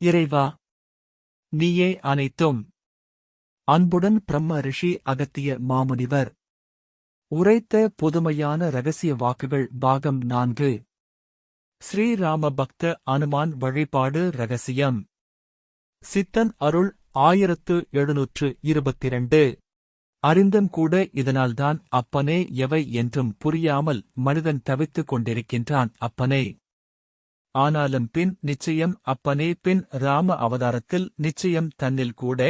இறைவா நீயே அனைத்தும். அன்புடன் பிரம்ம ரிஷி அகத்திய மாமுனிவர் உரைத்த புதுமையான ரகசிய வாக்குகள் பாகம் நான்கு. ஸ்ரீராம பக்த அனுமான் வழிபாடு ரகசியம் சித்தன் அருள் ஆயிரத்து எழுநூற்று இருபத்திரண்டு. அறிந்தும் கூட இதனால்தான் அப்பனே எவை என்றும் புரியாமல் மனிதன் தவித்துக் கொண்டிருக்கின்றான் அப்பனே. ஆனாலும் பின் நிச்சயம் அப்பனே பின் ராம அவதாரத்தில் நிச்சயம் தன்னில் கூட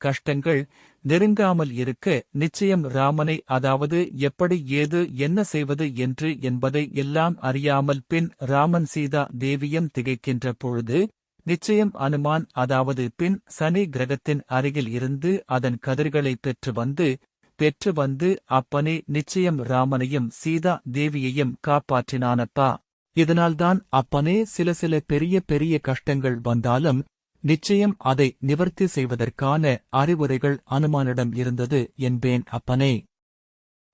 கஷ்டங்கள் நெருங்காமல் இருக்க நிச்சயம் ராமனை அதாவது எப்படி ஏது என்ன செய்வது என்று என்பதை எல்லாம் அறியாமல் பின் ராமன் சீதா தேவியம் திகைக்கின்ற பொழுது நிச்சயம் அனுமான் அதாவது பின் சனி கிரகத்தின் அருகில் இருந்து அதன் கதிர்களை பெற்று வந்து பெற்று வந்து அப்பனே நிச்சயம் ராமனையும் சீதா தேவியையும் காப்பாற்றினானப்பா. இதனால்தான் அப்பனே சில சில பெரிய பெரிய கஷ்டங்கள் வந்தாலும் நிச்சயம் அதை நிவர்த்தி செய்வதற்கான அறிவுரைகள் அனுமானிடம் இருந்தது என்பேன் அப்பனே.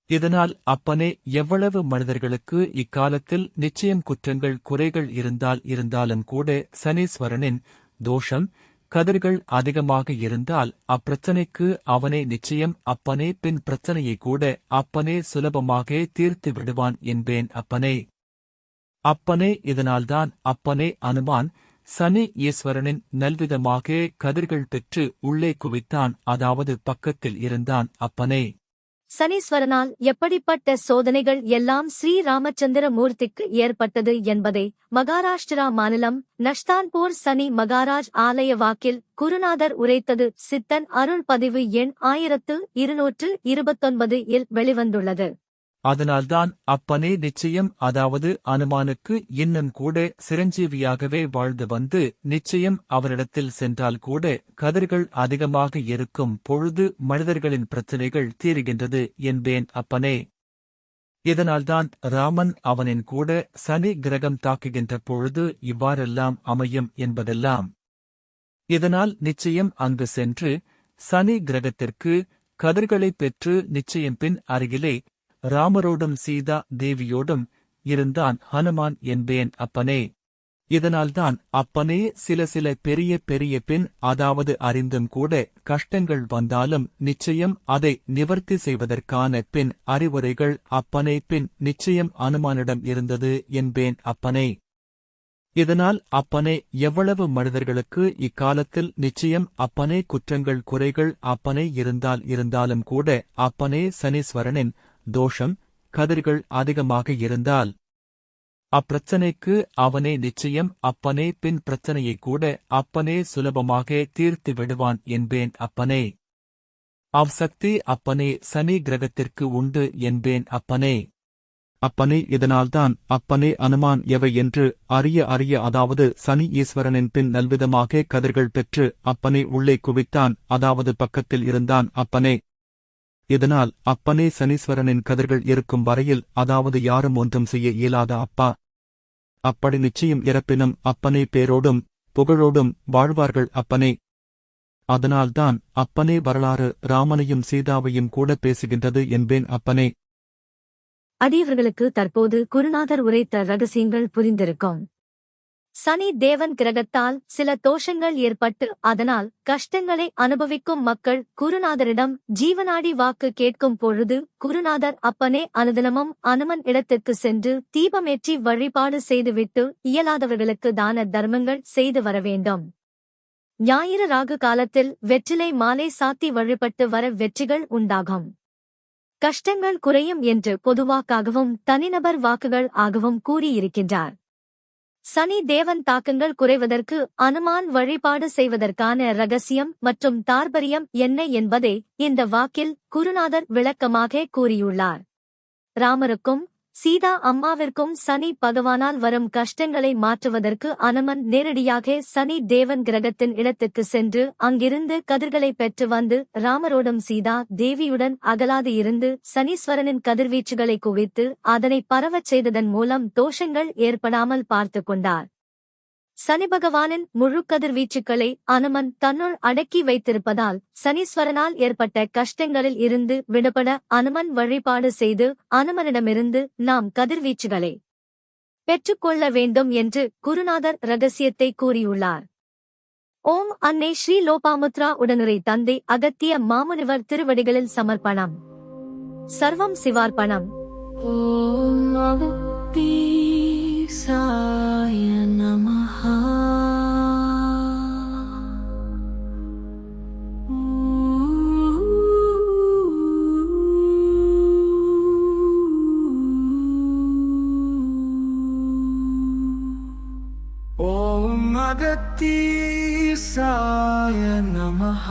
இதனால் அப்பனே எவ்வளவு மனிதர்களுக்கு இக்காலத்தில் நிச்சயம் குற்றங்கள் குறைகள் இருந்தால் இருந்தாலும் கூட சனீஸ்வரனின் தோஷம் கதிர்கள் அதிகமாக இருந்தால் அப்பிரச்சனைக்கு அவனே நிச்சயம் அப்பனே பின் பிரச்சனையை கூட அப்பனே சுலபமாக தீர்த்து விடுவான் என்பேன் அப்பனே. அப்பனே இதனால்தான் அப்பனே அனுமான் சனி ஈஸ்வரனின் நல்விதமாக கதிர்கள் பெற்று உள்ளே குவித்தான் அதாவது பக்கத்தில் இருந்தான் அப்பனே. சனீஸ்வரனால் எப்படிப்பட்ட சோதனைகள் எல்லாம் ஸ்ரீ ராமச்சந்திர மூர்த்திக்கு ஏற்பட்டது என்பதை மகாராஷ்டிரா மாநிலம் நஷ்தான்பூர் சனி மகாராஜ் ஆலய வாக்கில் குருநாதர் உரைத்தது சித்தன் அருள் பதிவு எண் ஆயிரத்து இருநூற்று இருபத்தொன்பது இல் வெளிவந்துள்ளது. அதனால்தான் அப்பனே நிச்சயம் அதாவது அனுமானுக்கு இன்னும் கூட சிரஞ்சீவியாகவே வாழ்ந்து வந்து நிச்சயம் அவரிடத்தில் சென்றால் கூட கதிர்கள் அதிகமாக இருக்கும் பொழுது மனிதர்களின் பிரச்சனைகள் தீருகின்றது என்பேன் அப்பனே. இதனால்தான் ராமன் அவனின் கூட சனி கிரகம் தாக்குகின்ற பொழுது இவ்வாறெல்லாம் அமையும் என்பதெல்லாம். இதனால் நிச்சயம் அங்கு சென்று சனி கிரகத்திற்கு கதிர்களைப் பெற்று நிச்சயம் பின் அருகிலே ராமரோடும் சீதா தேவியோடும் இருந்தான் ஹனுமான் என்பேன் அப்பனே. இதனால்தான் அப்பனே சில சில பெரிய பெரிய பின் அதாவது அறிந்தும் கூட கஷ்டங்கள் வந்தாலும் நிச்சயம் அதை நிவர்த்தி செய்வதற்கான பின் அறிவுரைகள் அப்பனே பின் நிச்சயம் அனுமானிடம் இருந்தது என்பேன் அப்பனே. இதனால் அப்பனே எவ்வளவு மனிதர்களுக்கு இக்காலத்தில் நிச்சயம் அப்பனே குற்றங்கள் குறைகள் அப்பனே இருந்தால் இருந்தாலும் கூட அப்பனே சனீஸ்வரனின் தோஷம் கதிர்கள் அதிகமாக இருந்தால் அப்பிரச்சனைக்கு அவனே நிச்சயம் அப்பனே பின் பிரச்சனையை கூட அப்பனே சுலபமாக தீர்த்து விடுவான் என்பேன் அப்பனே. அவ்சக்தி அப்பனே சனி கிரகத்திற்கு உண்டு என்பேன் அப்பனே. அப்பனே இதனால்தான் அப்பனே அனுமான் எவை என்று அறிய அறிய அதாவது சனி ஈஸ்வரனின் பின் நல்விதமாக கதிர்கள் பெற்று அப்பனே உள்ளே குவித்தான் அதாவது பக்கத்தில் இருந்தான் அப்பனே. இதனால் அப்பனே சனீஸ்வரனின் கதிர்கள் இருக்கும் வரையில் அதாவது யாரும் ஒன்றும் செய்ய இயலாத அப்பா? அப்படி நிச்சயம் இறப்பினும் அப்பனே பேரோடும் புகழோடும் வாழ்வார்கள் அப்பனே. அதனால்தான் அப்பனே வரலாறு ராமனையும் சீதாவையும் கூட பேசுகின்றது என்பேன் அப்பனே. அடியவர்களுக்கு தற்போது குருநாதர் உரைத்த ரகசியங்கள் புரிந்திருக்கும். சனி தேவன் கிரகத்தால் சில தோஷங்கள் ஏற்பட்டு அதனால் கஷ்டங்களை அனுபவிக்கும் மக்கள் குருநாதரிடம் ஜீவனாடி வாக்கு கேட்கும் பொழுது குருநாதர் அப்பனே அனுதினமும் அனுமன் இடத்திற்கு சென்று தீபமேற்றி வழிபாடு செய்துவிட்டு இயலாதவர்களுக்கு தான தர்மங்கள் செய்து வர வேண்டும். ஞாயிறு ராகு காலத்தில் வெற்றிலை மாலை சாத்தி வழிபட்டு வர வெற்றிகள் உண்டாகும். கஷ்டங்கள் குறையும் என்று பொதுவாக்காகவும் தனிநபர் வாக்குகள் ஆகவும் கூறியிருக்கின்றார். சனி தேவன் தாக்கங்கள் குறைவதற்கு அனுமான் வழிபாடு செய்வதற்கான ரகசியம் மற்றும் தார்பரியம் என்ன என்பதை இந்த வாக்கில் குருநாதர் விளக்கமாக கூறியுள்ளார். ராமருக்கும் சீதா அம்மாவிற்கும் சனி பகவானால் வரும் கஷ்டங்களை மாற்றுவதற்கு அனுமன் நேரடியாக சனி தேவன் கிரகத்தின் இடத்துக்கு சென்று அங்கிருந்து கதிர்களை பெற்று வந்து ராமரோடும் சீதா தேவியுடன் அகலாது இருந்து சனீஸ்வரனின் கதிர்வீச்சுகளை குவித்து அதனை பரவச் செய்ததன் மூலம் தோஷங்கள் ஏற்படாமல் பார்த்து கொண்டார். சனி பகவானின் முழு கதிர்வீச்சுக்களை அனுமன் தன்னுள் அடக்கி வைத்திருப்பதால் சனீஸ்வரனால் ஏற்பட்ட கஷ்டங்களில் இருந்து விடுபட அனுமன் வழிபாடு செய்து அனுமனிடமிருந்து நாம் கதிர்வீச்சுகளை பெற்றுக்கொள்ள வேண்டும் என்று குருநாதர் ரகசியத்தை கூறியுள்ளார். ஓம் அன்னை ஸ்ரீ லோபாமுத்ரா உடனுரை தந்தை அகத்திய மாமுனிவர் திருவடிகளில் சமர்ப்பணம். சர்வம் சிவார்ப்பணம். ஓம் சாய நம अगतिसाय नमः।